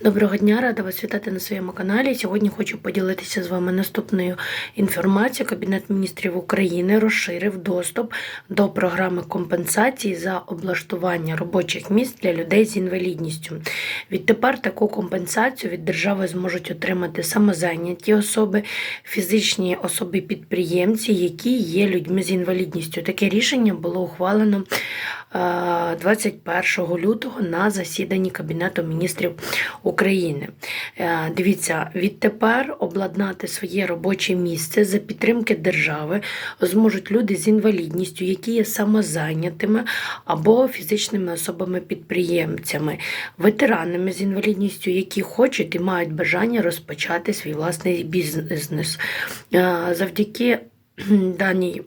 Доброго дня, рада вас вітати на своєму каналі. Сьогодні хочу поділитися з вами наступною інформацією. Кабінет міністрів України розширив доступ до програми компенсації за облаштування робочих місць для людей з інвалідністю. Відтепер таку компенсацію від держави зможуть отримати самозайняті особи, фізичні особи-підприємці, які є людьми з інвалідністю. Таке рішення було ухвалено е, 21 лютого на засіданні Кабінету міністрів України. Е, Дивіться, відтепер обладнати своє робоче місце за підтримки держави зможуть люди з інвалідністю, які є самозайнятими або фізичними особами-підприємцями, ветеранами з інвалідністю, які хочуть і мають бажання розпочати свій власний бізнес. Е, Завдяки даній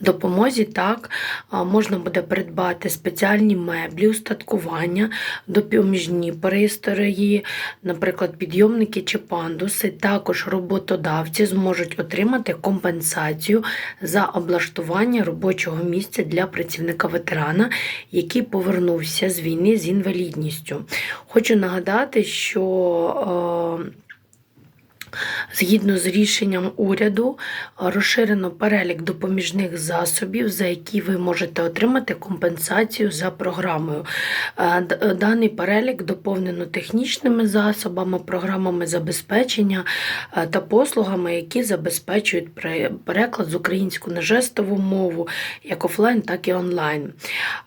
допомозі так можна буде придбати спеціальні меблі, устаткування, допоміжні пристрої, наприклад, підйомники чи пандуси. Також роботодавці зможуть отримати компенсацію за облаштування робочого місця для працівника ветерана, який повернувся з війни з інвалідністю. Хочу нагадати, що е, Згідно з рішенням уряду, розширено перелік допоміжних засобів, за які ви можете отримати компенсацію за програмою. Е, Даний перелік доповнено технічними засобами, програмами забезпечення е, та послугами, які забезпечують переклад з українську на жестову мову, як офлайн, так і онлайн.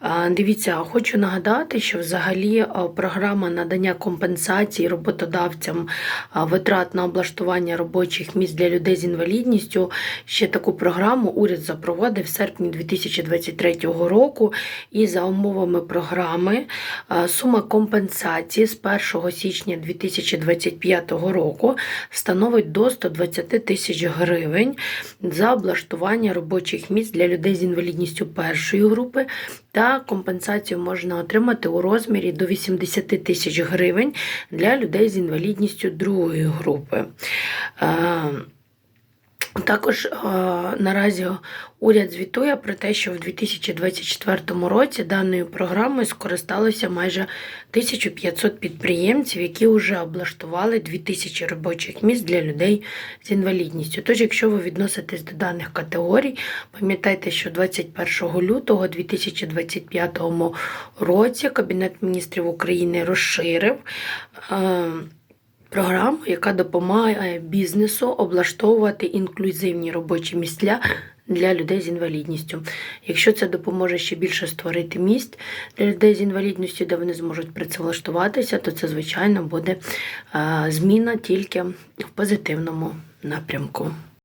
Е, Дивіться, хочу нагадати, що взагалі е, програма надання компенсації роботодавцям витрат на облаштування робочих місць для людей з інвалідністю. Ще таку програму уряд запровадив в серпні 2023 року. І за умовами програми сума компенсації з 1 січня 2025 року становить до 120 тисяч гривень за облаштування робочих місць для людей з інвалідністю першої групи. Та компенсацію можна отримати у розмірі до 80 тисяч гривень для людей з інвалідністю другої групи. Також е, наразі уряд звітує про те, що в 2024 році даною програмою скористалося майже 1500 підприємців, які вже облаштували 2000 робочих місць для людей з інвалідністю. Тож, якщо ви відноситесь до даних категорій, пам'ятайте, що 21 лютого 2025 році Кабінет міністрів України розширив. е, Програму, яка допомагає бізнесу облаштовувати інклюзивні робочі місця для людей з інвалідністю. Якщо це допоможе ще більше створити місць для людей з інвалідністю, де вони зможуть працевлаштуватися, то це, звичайно, буде е, зміна тільки в позитивному напрямку.